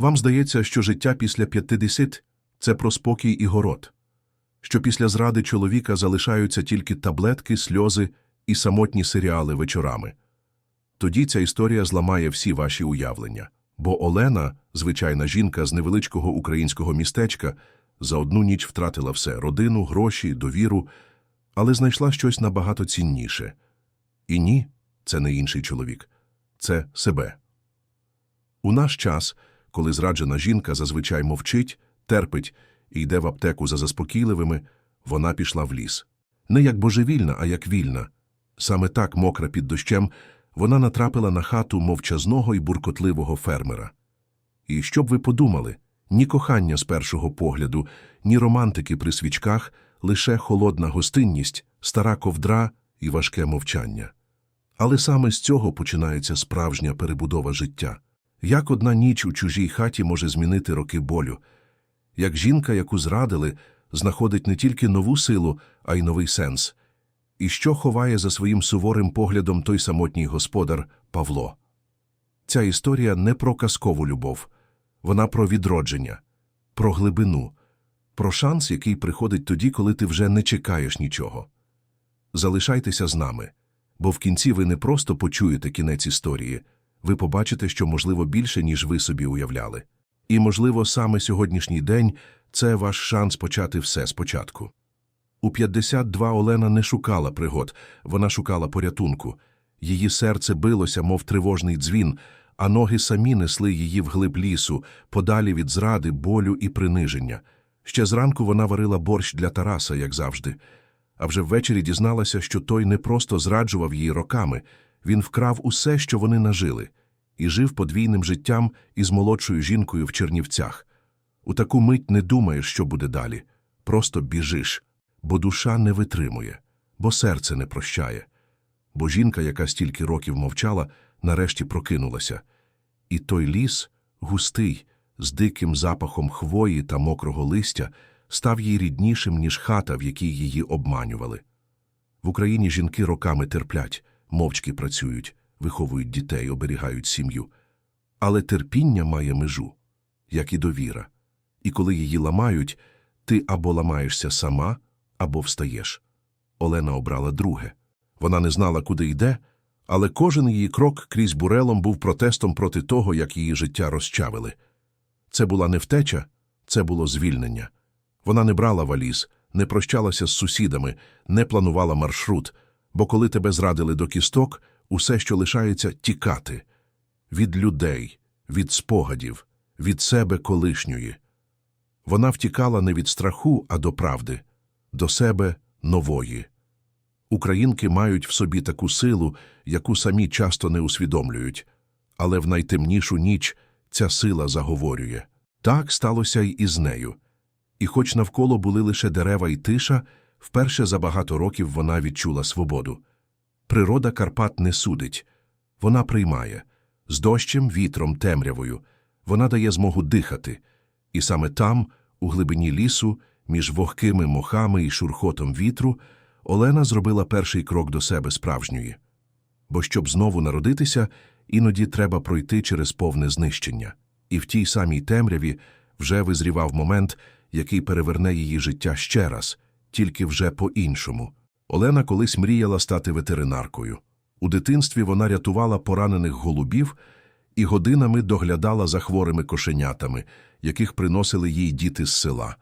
Вам здається, що життя після 50 – це про спокій і город, що після зради чоловіка залишаються тільки таблетки, сльози і самотні серіали вечорами. Тоді ця історія зламає всі ваші уявлення. Бо Олена, звичайна жінка з невеличкого українського містечка, за одну ніч втратила все – родину, гроші, довіру, але знайшла щось набагато цінніше. І ні, це не інший чоловік. Це себе. У наш час, коли зраджена жінка зазвичай мовчить, терпить і йде в аптеку за заспокійливими, вона пішла в ліс. Не як божевільна, а як вільна. Саме так, мокра під дощем, вона натрапила на хату мовчазного і буркотливого фермера. І що б ви подумали? Ні кохання з першого погляду, ні романтики при свічках, лише холодна гостинність, стара ковдра і важке мовчання. Але саме з цього починається справжня перебудова життя. Як одна ніч у чужій хаті може змінити роки болю? Як жінка, яку зрадили, знаходить не тільки нову силу, а й новий сенс. І що ховає за своїм суворим поглядом той самотній господар Павло? Ця історія не про казкову любов, вона про відродження, про глибину, про шанс, який приходить тоді, коли ти вже не чекаєш нічого. Залишайтеся з нами, бо в кінці ви не просто почуєте кінець історії, ви побачите, що можливо більше, ніж ви собі уявляли. І, можливо, саме сьогоднішній день це ваш шанс почати все спочатку. У 52 Олена не шукала пригод, вона шукала порятунку. Її серце билося, мов тривожний дзвін, а ноги самі несли її вглиб лісу, подалі від зради, болю і приниження. Ще зранку вона варила борщ для Тараса, як завжди, а вже ввечері дізналася, що той не просто зраджував її роками, він вкрав усе, що вони нажили, і жив подвійним життям із молодшою жінкою в Чернівцях. У таку мить не думаєш, що буде далі. Просто біжиш, бо душа не витримує, бо серце не прощає. Бо жінка, яка стільки років мовчала, нарешті прокинулася. І той ліс, густий, з диким запахом хвої та мокрого листя, став їй ріднішим, ніж хата, в якій її обманювали. В Україні жінки роками терплять, мовчки працюють, виховують дітей, оберігають сім'ю. Але терпіння має межу, як і довіра. І коли її ламають, ти або ламаєшся сама, або встаєш. Олена обрала друге. Вона не знала, куди йде, але кожен її крок крізь бурелом був протестом проти того, як її життя розчавили. Це була не втеча, це було звільнення. Вона не брала валіз, не прощалася з сусідами, не планувала маршрут, бо коли тебе зрадили до кісток, усе, що лишається, тікати від людей, від спогадів, від себе колишньої. Вона втікала не від страху, а до правди, до себе нової. Українки мають в собі таку силу, яку самі часто не усвідомлюють, але в найтемнішу ніч ця сила заговорює. Так сталося й із нею. І хоч навколо були лише дерева й тиша, вперше за багато років вона відчула свободу. Природа Карпат не судить, вона приймає з дощем, вітром, темрявою, вона дає змогу дихати, і саме там, у глибині лісу, між вогкими мохами і шурхотом вітру, Олена зробила перший крок до себе справжньої. Бо щоб знову народитися, іноді треба пройти через повне знищення. І в тій самій темряві вже визрівав момент, який переверне її життя ще раз, тільки вже по-іншому. Олена колись мріяла стати ветеринаркою. У дитинстві вона рятувала поранених голубів і годинами доглядала за хворими кошенятами, яких приносили їй діти з села.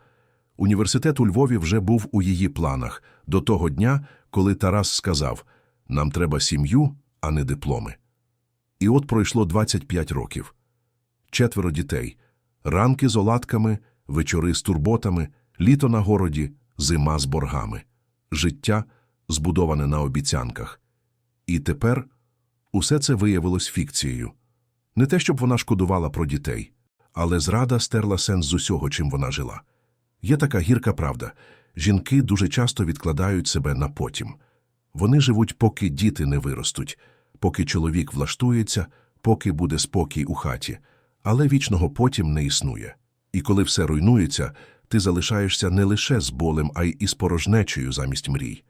Університет у Львові вже був у її планах до того дня, коли Тарас сказав «Нам треба сім'ю, а не дипломи». І от пройшло 25 років. Четверо дітей, ранки з оладками, вечори з турботами, літо на городі, зима з боргами, життя, збудоване на обіцянках. І тепер усе це виявилось фікцією. Не те, щоб вона шкодувала про дітей, але зрада стерла сенс з усього, чим вона жила. Є така гірка правда. Жінки дуже часто відкладають себе на потім. Вони живуть, поки діти не виростуть, поки чоловік влаштується, поки буде спокій у хаті, але вічного потім не існує. І коли все руйнується, ти залишаєшся не лише з болем, а й із порожнечею замість мрій.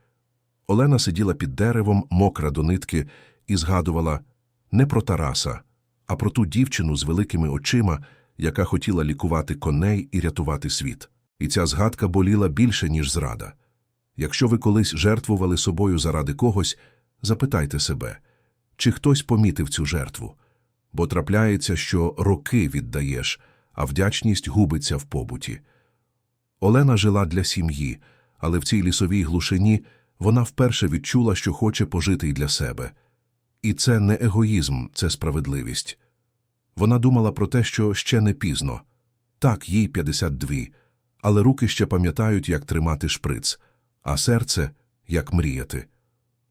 Олена сиділа під деревом, мокра до нитки, і згадувала не про Тараса, а про ту дівчину з великими очима, яка хотіла лікувати коней і рятувати світ. І ця згадка боліла більше, ніж зрада. Якщо ви колись жертвували собою заради когось, запитайте себе, чи хтось помітив цю жертву. Бо трапляється, що роки віддаєш, а вдячність губиться в побуті. Олена жила для сім'ї, але в цій лісовій глушині вона вперше відчула, що хоче пожити й для себе. І це не егоїзм, це справедливість. Вона думала про те, що ще не пізно. Так, їй 52, але руки ще пам'ятають, як тримати шприц, а серце – як мріяти.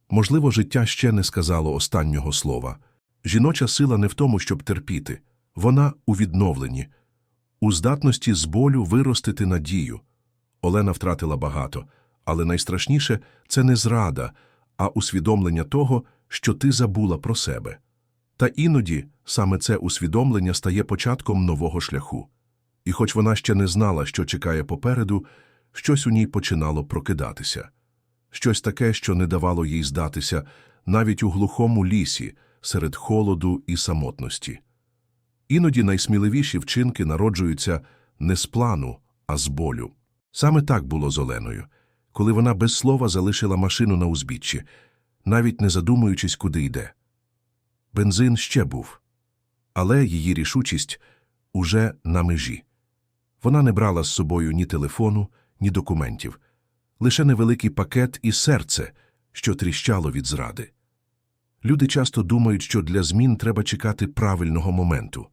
Можливо, життя ще не сказало останнього слова. Жіноча сила не в тому, щоб терпіти. Вона у відновленні, у здатності з болю виростити надію. Олена втратила багато, але найстрашніше – це не зрада, а усвідомлення того, що ти забула про себе. Та іноді саме це усвідомлення стає початком нового шляху. І хоч вона ще не знала, що чекає попереду, щось у ній починало прокидатися. Щось таке, що не давало їй здатися навіть у глухому лісі, серед холоду і самотності. Іноді найсміливіші вчинки народжуються не з плану, а з болю. Саме так було з Оленою, коли вона без слова залишила машину на узбіччі, навіть не задумуючись, куди йде. Бензин ще був, але її рішучість уже на межі. Вона не брала з собою ні телефону, ні документів, лише невеликий пакет і серце, що тріщало від зради. Люди часто думають, що для змін треба чекати правильного моменту.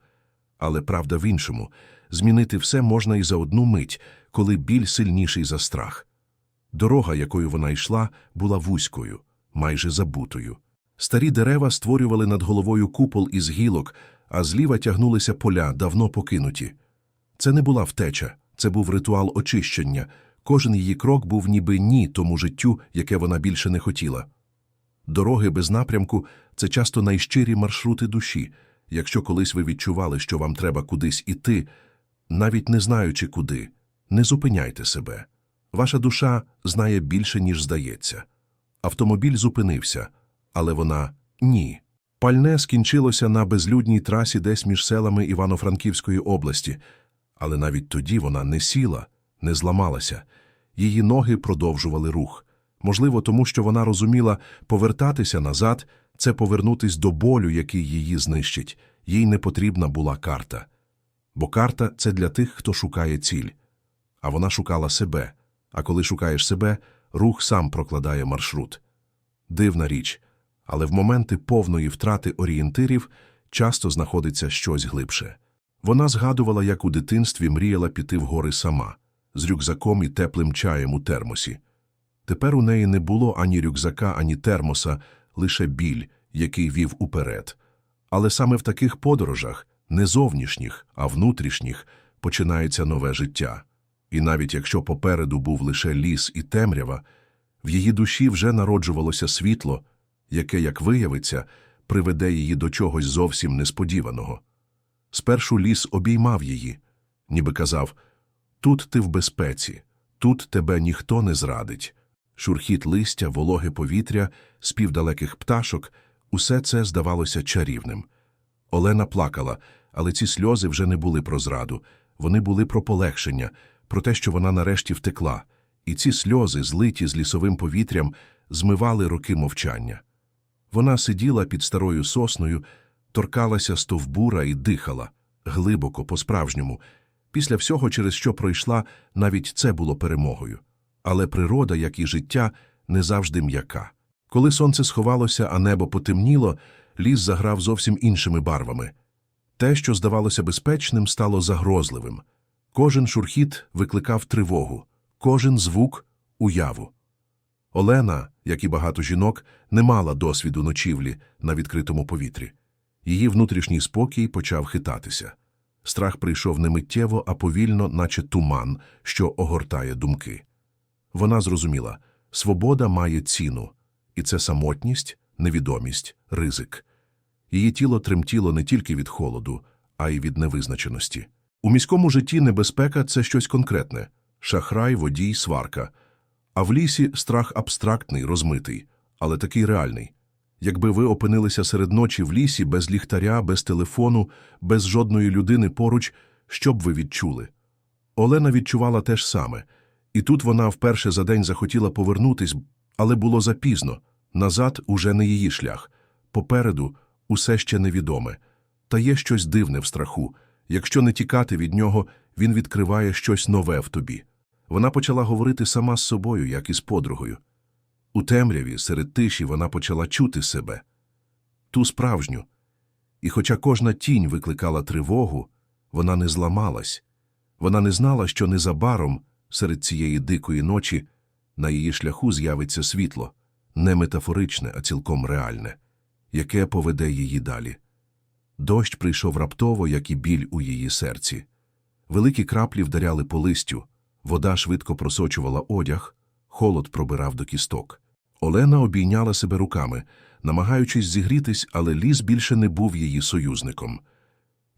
Але правда в іншому – змінити все можна і за одну мить, коли біль сильніший за страх. Дорога, якою вона йшла, була вузькою, майже забутою. Старі дерева створювали над головою купол із гілок, а зліва тягнулися поля, давно покинуті. Це не була втеча, це був ритуал очищення. Кожен її крок був ніби ні тому життю, яке вона більше не хотіла. Дороги без напрямку – це часто найщирі маршрути душі. Якщо колись ви відчували, що вам треба кудись іти, навіть не знаючи куди, не зупиняйте себе. Ваша душа знає більше, ніж здається. Автомобіль зупинився, але вона – ні. Пальне скінчилося на безлюдній трасі десь між селами Івано-Франківської області, але навіть тоді вона не сіла, не зламалася. Її ноги продовжували рух. Можливо, тому що вона розуміла, повертатися назад – це повернутись до болю, який її знищить. Їй не потрібна була карта. Бо карта – це для тих, хто шукає ціль. А вона шукала себе. А коли шукаєш себе, рух сам прокладає маршрут. Дивна річ. Але в моменти повної втрати орієнтирів часто знаходиться щось глибше. Вона згадувала, як у дитинстві мріяла піти в гори сама, з рюкзаком і теплим чаєм у термосі. Тепер у неї не було ані рюкзака, ані термоса, лише біль, який вів уперед. Але саме в таких подорожах, не зовнішніх, а внутрішніх, починається нове життя. І навіть якщо попереду був лише ліс і темрява, в її душі вже народжувалося світло, яке, як виявиться, приведе її до чогось зовсім несподіваного. Спершу ліс обіймав її, ніби казав тут ти в безпеці, тут тебе ніхто не зрадить. Шурхіт листя, вологе повітря, спів далеких пташок усе це здавалося чарівним. Олена плакала, але ці сльози вже не були про зраду, вони були про полегшення, про те, що вона нарешті втекла, і ці сльози, злиті з лісовим повітрям, змивали роки мовчання. Вона сиділа під старою сосною, торкалася стовбура і дихала глибоко, по-справжньому. Після всього, через що пройшла, навіть це було перемогою. Але природа, як і життя, не завжди м'яка. Коли сонце сховалося, а небо потемніло, ліс заграв зовсім іншими барвами. Те, що здавалося безпечним, стало загрозливим. Кожен шурхіт викликав тривогу, кожен звук уяву. Олена, як і багато жінок, не мала досвіду ночівлі на відкритому повітрі. Її внутрішній спокій почав хитатися. Страх прийшов не миттєво, а повільно, наче туман, що огортає думки. Вона зрозуміла – свобода має ціну, і це самотність, невідомість, ризик. Її тіло тремтіло не тільки від холоду, а й від невизначеності. У міському житті небезпека – це щось конкретне – шахрай, водій, сварка. А в лісі страх абстрактний, розмитий, але такий реальний. Якби ви опинилися серед ночі в лісі без ліхтаря, без телефону, без жодної людини поруч, що б ви відчули? Олена відчувала те ж саме. І тут вона вперше за день захотіла повернутись, але було запізно. Назад уже не її шлях. Попереду усе ще невідоме. Та є щось дивне в страху. Якщо не тікати від нього, він відкриває щось нове в тобі. Вона почала говорити сама з собою, як із подругою. У темряві, серед тиші, вона почала чути себе. Ту справжню. І хоча кожна тінь викликала тривогу, вона не зламалась. Вона не знала, що незабаром, серед цієї дикої ночі, на її шляху з'явиться світло, не метафоричне, а цілком реальне, яке поведе її далі. Дощ прийшов раптово, як і біль у її серці. Великі краплі вдаряли по листю, вода швидко просочувала одяг, холод пробирав до кісток. Олена обійняла себе руками, намагаючись зігрітись, але ліс більше не був її союзником.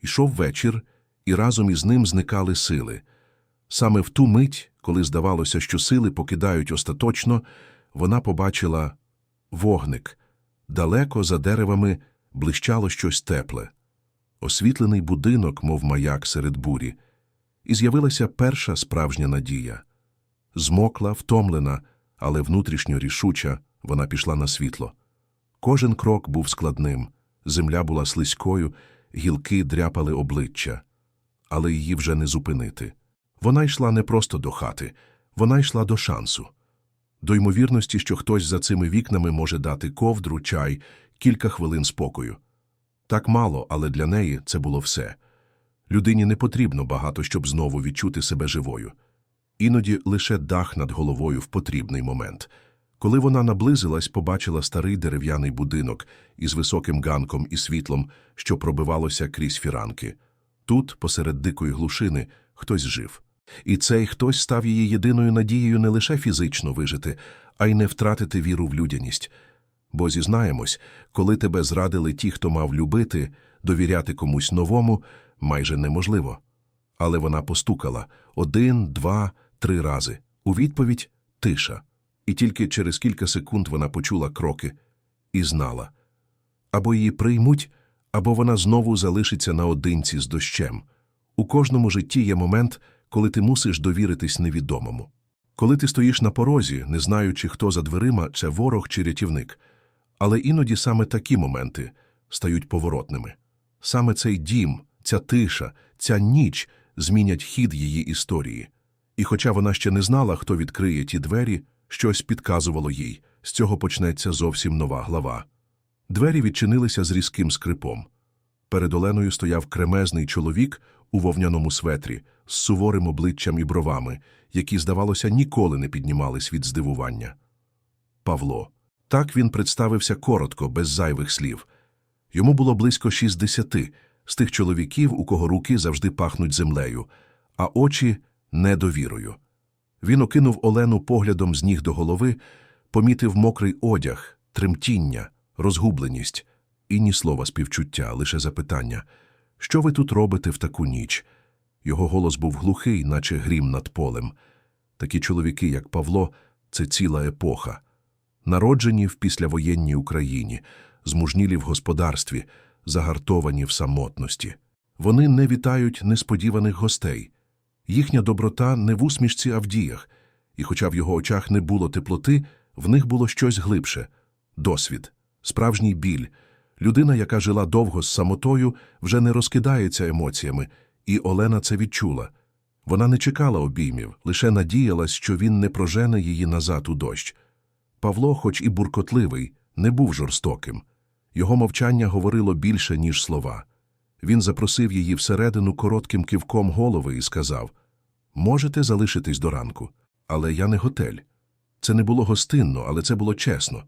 Ішов вечір, і разом із ним зникали сили. Саме в ту мить, коли здавалося, що сили покидають остаточно, вона побачила вогник. Далеко за деревами блищало щось тепле. Освітлений будинок, мов маяк серед бурі. І з'явилася перша справжня надія. Змокла, втомлена, але внутрішньо рішуча, вона пішла на світло. Кожен крок був складним, земля була слизькою, гілки дряпали обличчя. Але її вже не зупинити. Вона йшла не просто до хати, вона йшла до шансу. До ймовірності, що хтось за цими вікнами може дати ковдру, чай, кілька хвилин спокою. Так мало, але для неї це було все. Людині не потрібно багато, щоб знову відчути себе живою. Іноді лише дах над головою в потрібний момент. Коли вона наблизилась, побачила старий дерев'яний будинок із високим ганком і світлом, що пробивалося крізь фіранки. Тут, посеред дикої глушини, хтось жив. І цей хтось став її єдиною надією не лише фізично вижити, а й не втратити віру в людяність. Бо зізнаємось, коли тебе зрадили ті, хто мав любити, довіряти комусь новому, майже неможливо. Але вона постукала один, два, три рази. У відповідь – тиша. І тільки через кілька секунд вона почула кроки і знала. Або її приймуть, або вона знову залишиться наодинці з дощем. У кожному житті є момент, коли ти мусиш довіритись невідомому. Коли ти стоїш на порозі, не знаючи, хто за дверима, це ворог чи рятівник. Але іноді саме такі моменти стають поворотними. Саме цей дім, ця тиша, ця ніч змінять хід її історії. І хоча вона ще не знала, хто відкриє ті двері, щось підказувало їй, з цього почнеться зовсім нова глава. Двері відчинилися з різким скрипом. Перед Оленою стояв кремезний чоловік у вовняному светрі з суворим обличчям і бровами, які, здавалося, ніколи не піднімались від здивування. Павло. Так він представився коротко, без зайвих слів. Йому було близько шістдесяти, з тих чоловіків, у кого руки завжди пахнуть землею, а очі недовірою. Він окинув Олену поглядом з ніг до голови, помітив мокрий одяг, тремтіння, розгубленість і ні слова співчуття, лише запитання. Що ви тут робите в таку ніч? Його голос був глухий, наче грім над полем. Такі чоловіки, як Павло, це ціла епоха. Народжені в післявоєнній Україні, змужнілі в господарстві, загартовані в самотності. Вони не вітають несподіваних гостей. Їхня доброта не в усмішці, а в діях, і хоча в його очах не було теплоти, в них було щось глибше – досвід, справжній біль. Людина, яка жила довго з самотою, вже не розкидається емоціями, і Олена це відчула. Вона не чекала обіймів, лише надіялась, що він не прожене її назад у дощ. Павло, хоч і буркотливий, не був жорстоким. Його мовчання говорило більше, ніж слова. Він запросив її всередину коротким кивком голови і сказав Можете залишитись до ранку, але я не готель. Це не було гостинно, але це було чесно.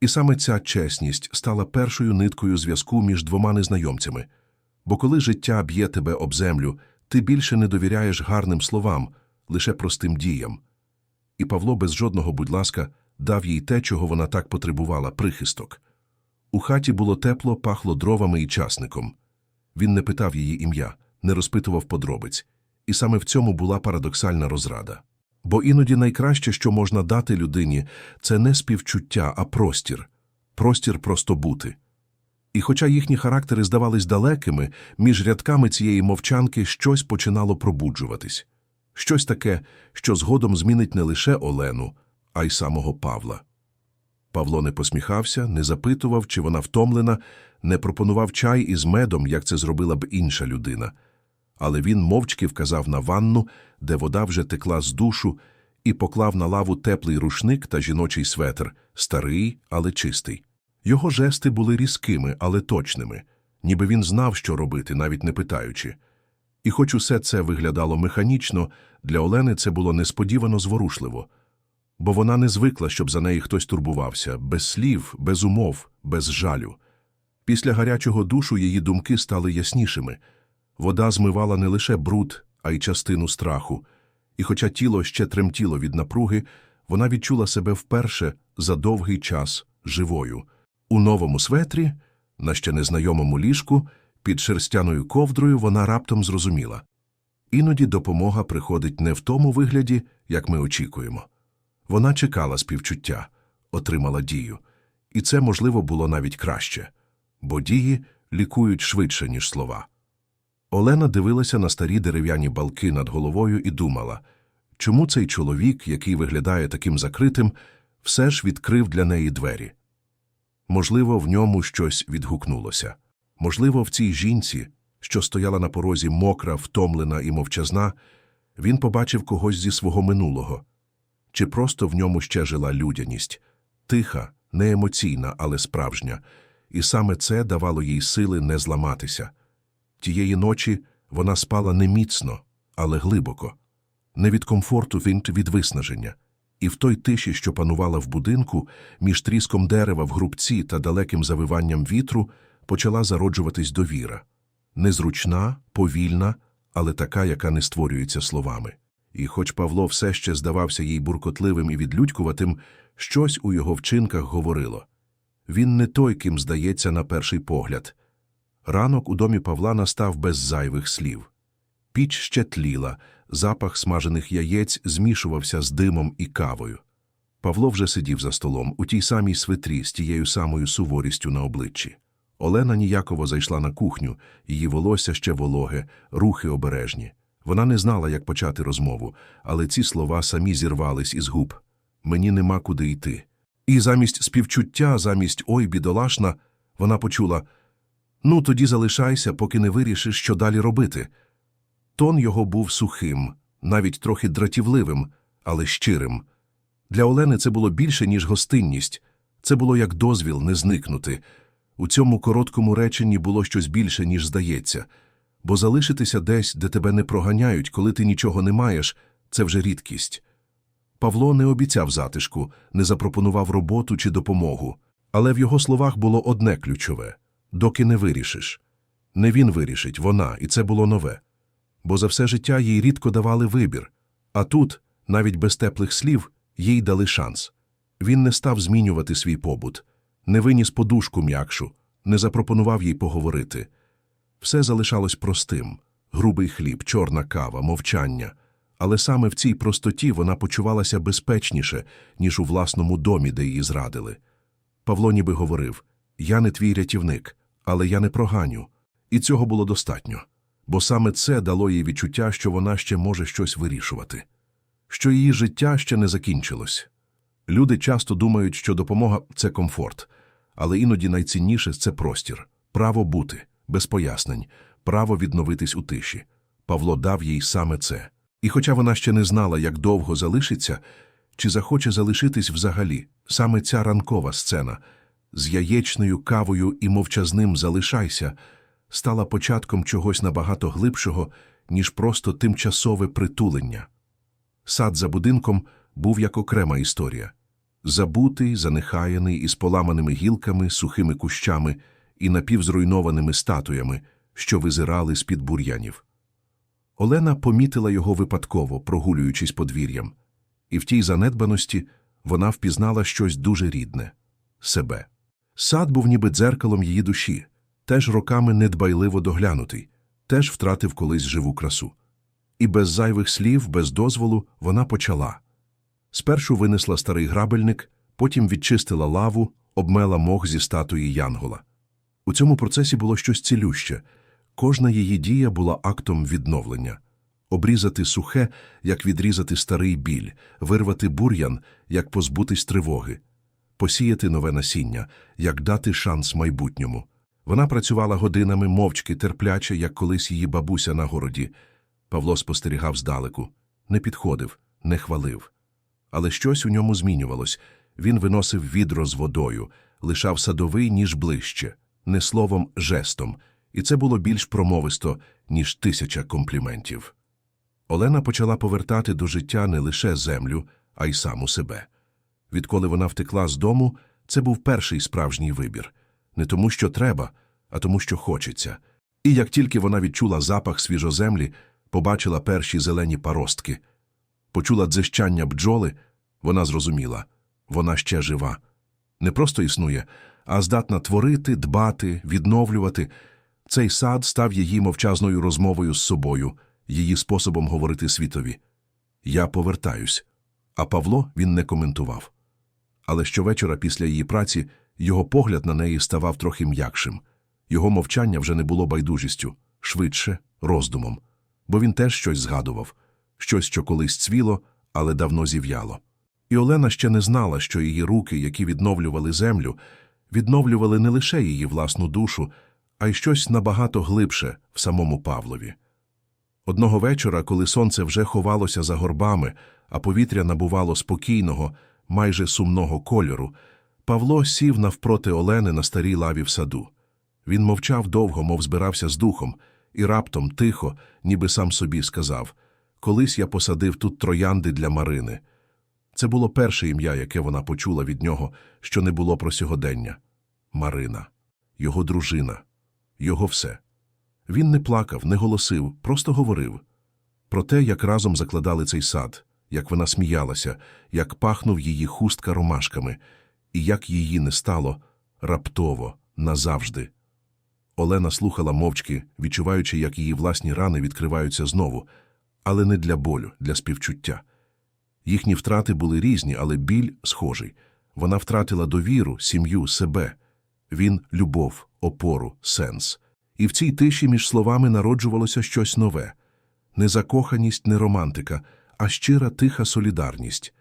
І саме ця чесність стала першою ниткою зв'язку між двома незнайомцями. Бо коли життя б'є тебе об землю, ти більше не довіряєш гарним словам, лише простим діям. І Павло без жодного, будь ласка, дав їй те, чого вона так потребувала прихисток. У хаті було тепло, пахло дровами і часником. Він не питав її ім'я, не розпитував подробиць, і саме в цьому була парадоксальна розрада. Бо іноді найкраще, що можна дати людині, це не співчуття, а простір, простір просто бути. І хоча їхні характери здавались далекими, між рядками цієї мовчанки щось починало пробуджуватись. Щось таке, що згодом змінить не лише Олену, а й самого Павла. Павло не посміхався, не запитував, чи вона втомлена, не пропонував чай із медом, як це зробила б інша людина. Але він мовчки вказав на ванну, де вода вже текла з душу, і поклав на лаву теплий рушник та жіночий светр, старий, але чистий. Його жести були різкими, але точними, ніби він знав, що робити, навіть не питаючи. І хоч усе це виглядало механічно, для Олени це було несподівано зворушливо, бо вона не звикла, щоб за неї хтось турбувався, без слів, без умов, без жалю. Після гарячого душу її думки стали яснішими. Вода змивала не лише бруд, а й частину страху. І хоча тіло ще тремтіло від напруги, вона відчула себе вперше за довгий час живою. У новому светрі, на ще незнайомому ліжку, під шерстяною ковдрою вона раптом зрозуміла. Іноді допомога приходить не в тому вигляді, як ми очікуємо. Вона чекала співчуття, отримала дію. І це, можливо, було навіть краще, бо дії лікують швидше, ніж слова. Олена дивилася на старі дерев'яні балки над головою і думала, чому цей чоловік, який виглядає таким закритим, все ж відкрив для неї двері. Можливо, в ньому щось відгукнулося. Можливо, в цій жінці, що стояла на порозі мокра, втомлена і мовчазна, він побачив когось зі свого минулого. Чи просто в ньому ще жила людяність, тиха, неемоційна, але справжня, і саме це давало їй сили не зламатися. Тієї ночі вона спала не міцно, але глибоко, не від комфорту він від виснаження. І в той тиші, що панувала в будинку, між тріском дерева в грубці та далеким завиванням вітру, почала зароджуватись довіра. Незручна, повільна, але така, яка не створюється словами. І хоч Павло все ще здавався їй буркотливим і відлюдькуватим, щось у його вчинках говорило. Він не той, ким здається на перший погляд. Ранок у домі Павла настав без зайвих слів. Піч ще тліла, запах смажених яєць змішувався з димом і кавою. Павло вже сидів за столом у тій самій свитрі з тією самою суворістю на обличчі. Олена ніяково зайшла на кухню, її волосся ще вологе, рухи обережні. Вона не знала, як почати розмову, але ці слова самі зірвались із губ. Мені нема куди йти. І замість співчуття, замість ой, бідолашна, вона почула Ну, тоді залишайся, поки не вирішиш, що далі робити. Тон його був сухим, навіть трохи дратівливим, але щирим. Для Олени це було більше, ніж гостинність, це було як дозвіл не зникнути. У цьому короткому реченні було щось більше, ніж здається, бо залишитися десь, де тебе не проганяють, коли ти нічого не маєш, це вже рідкість. Павло не обіцяв затишку, не запропонував роботу чи допомогу, але в його словах було одне ключове доки не вирішиш. Не він вирішить, вона, і це було нове. Бо за все життя їй рідко давали вибір, а тут, навіть без теплих слів, їй дали шанс. Він не став змінювати свій побут, не виніс подушку м'якшу, не запропонував їй поговорити. Все залишалось простим грубий хліб, чорна кава, мовчання. Але саме в цій простоті вона почувалася безпечніше, ніж у власному домі, де її зрадили. Павло ніби говорив Я не твій рятівник, але я не проганю. І цього було достатньо, бо саме це дало їй відчуття, що вона ще може щось вирішувати, що її життя ще не закінчилось. Люди часто думають, що допомога це комфорт, але іноді найцінніше це простір, право бути, без пояснень, право відновитись у тиші. Павло дав їй саме це. І хоча вона ще не знала, як довго залишиться, чи захоче залишитись взагалі, саме ця ранкова сцена з яєчною кавою і мовчазним залишайся стала початком чогось набагато глибшого, ніж просто тимчасове притулення. Сад за будинком був як окрема історія забутий, занехаяний із поламаними гілками, сухими кущами і напівзруйнованими статуями, що визирали з-під бур'янів. Олена помітила його випадково, прогулюючись подвір'ям, і в тій занедбаності вона впізнала щось дуже рідне себе. Сад був ніби дзеркалом її душі, теж роками недбайливо доглянутий, теж втратив колись живу красу. І без зайвих слів, без дозволу вона почала. Спершу винесла старий грабельник, потім відчистила лаву, обмела мох зі статуї Янгола. У цьому процесі було щось цілюще. Кожна її дія була актом відновлення. Обрізати сухе, як відрізати старий біль, вирвати бур'ян, як позбутись тривоги, посіяти нове насіння, як дати шанс майбутньому. Вона працювала годинами мовчки, терпляче, як колись її бабуся на городі. Павло спостерігав здалеку, не підходив, не хвалив. Але щось у ньому змінювалось. Він виносив відро з водою, лишав садовий, ніж ближче, не словом, жестом, і це було більш промовисто, ніж тисяча компліментів. Олена почала повертати до життя не лише землю, а й саму себе. Відколи вона втекла з дому, це був перший справжній вибір. Не тому, що треба, а тому, що хочеться. І як тільки вона відчула запах свіжоземлі, побачила перші зелені паростки, почула дзищання бджоли, вона зрозуміла – вона ще жива. Не просто існує, а здатна творити, дбати, відновлювати. Цей сад став її мовчазною розмовою з собою, її способом говорити світові. Я повертаюсь. А Павло він не коментував. Але щовечора після її праці його погляд на неї ставав трохи м'якшим. Його мовчання вже не було байдужістю, швидше роздумом. Бо він теж щось згадував, щось, що колись цвіло, але давно зів'яло. І Олена ще не знала, що її руки, які відновлювали землю, відновлювали не лише її власну душу, а й щось набагато глибше в самому Павлові. Одного вечора, коли сонце вже ховалося за горбами, а повітря набувало спокійного, майже сумного кольору, Павло сів навпроти Олени на старій лаві в саду. Він мовчав довго, мов збирався з духом, і раптом, тихо, ніби сам собі сказав Колись я посадив тут троянди для Марини. Це було перше ім'я, яке вона почула від нього, що не було про сьогодення. Марина, його дружина, його все. Він не плакав, не голосив, просто говорив про те, як разом закладали цей сад, як вона сміялася, як пахнув її хустка ромашками, і як її не стало раптово, назавжди. Олена слухала мовчки, відчуваючи, як її власні рани відкриваються знову, але не для болю, для співчуття. Їхні втрати були різні, але біль схожий. Вона втратила довіру, сім'ю, себе. Він – любов, опору, сенс. І в цій тиші між словами народжувалося щось нове. Не закоханість, не романтика, а щира тиха солідарність.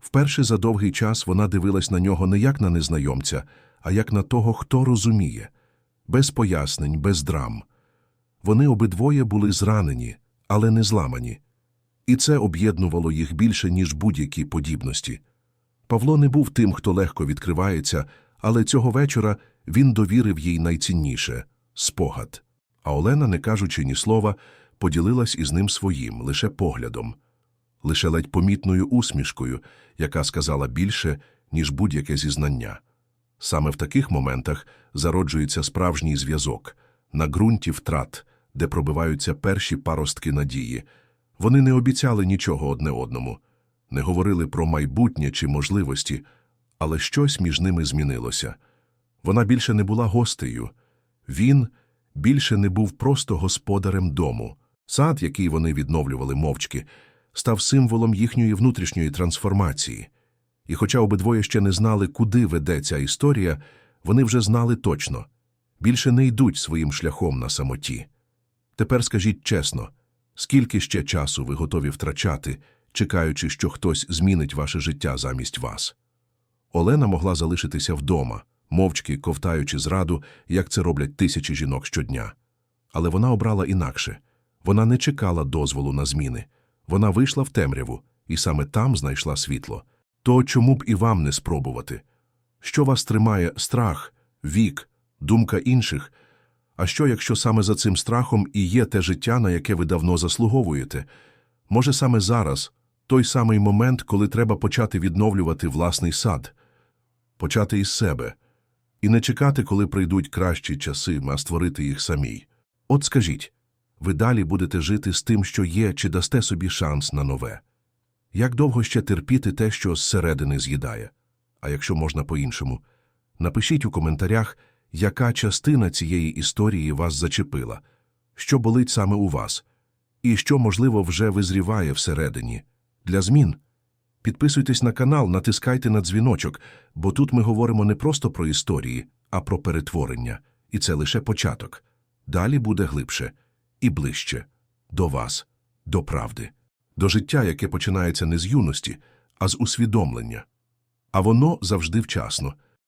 Вперше за довгий час вона дивилась на нього не як на незнайомця, а як на того, хто розуміє. Без пояснень, без драм. Вони обидвоє були зранені, але не зламані. І це об'єднувало їх більше, ніж будь-які подібності. Павло не був тим, хто легко відкривається, але цього вечора він довірив їй найцінніше спогад. А Олена, не кажучи ні слова, поділилась із ним своїм, лише поглядом, лише ледь помітною усмішкою, яка сказала більше, ніж будь-яке зізнання. Саме в таких моментах зароджується справжній зв'язок на ґрунті втрат, де пробиваються перші паростки надії. Вони не обіцяли нічого одне одному, не говорили про майбутнє чи можливості, але щось між ними змінилося. Вона більше не була гостею. Він більше не був просто господарем дому. Сад, який вони відновлювали мовчки, став символом їхньої внутрішньої трансформації. І хоча обидвоє ще не знали, куди веде ця історія, вони вже знали точно – більше не йдуть своїм шляхом на самоті. Тепер скажіть чесно, скільки ще часу ви готові втрачати, чекаючи, що хтось змінить ваше життя замість вас? Олена могла залишитися вдома, мовчки ковтаючи зраду, як це роблять тисячі жінок щодня. Але вона обрала інакше. Вона не чекала дозволу на зміни. Вона вийшла в темряву, і саме там знайшла світло. То чому б і вам не спробувати? Що вас тримає страх, вік, думка інших? А що, якщо саме за цим страхом і є те життя, на яке ви давно заслуговуєте? Може, саме зараз той самий момент, коли треба почати відновлювати власний сад, почати із себе, і не чекати, коли прийдуть кращі часи, а створити їх самій. От скажіть, ви далі будете жити з тим, що є, чи дасте собі шанс на нове? Як довго ще терпіти те, що зсередини з'їдає? А якщо можна по-іншому, напишіть у коментарях, яка частина цієї історії вас зачепила, що болить саме у вас, і що, можливо, вже визріває всередині. Для змін. Підписуйтесь на канал, натискайте на дзвіночок, бо тут ми говоримо не просто про історії, а про перетворення. І це лише початок. Далі буде глибше і ближче до вас, до правди, до життя, яке починається не з юності, а з усвідомлення. А воно завжди вчасно –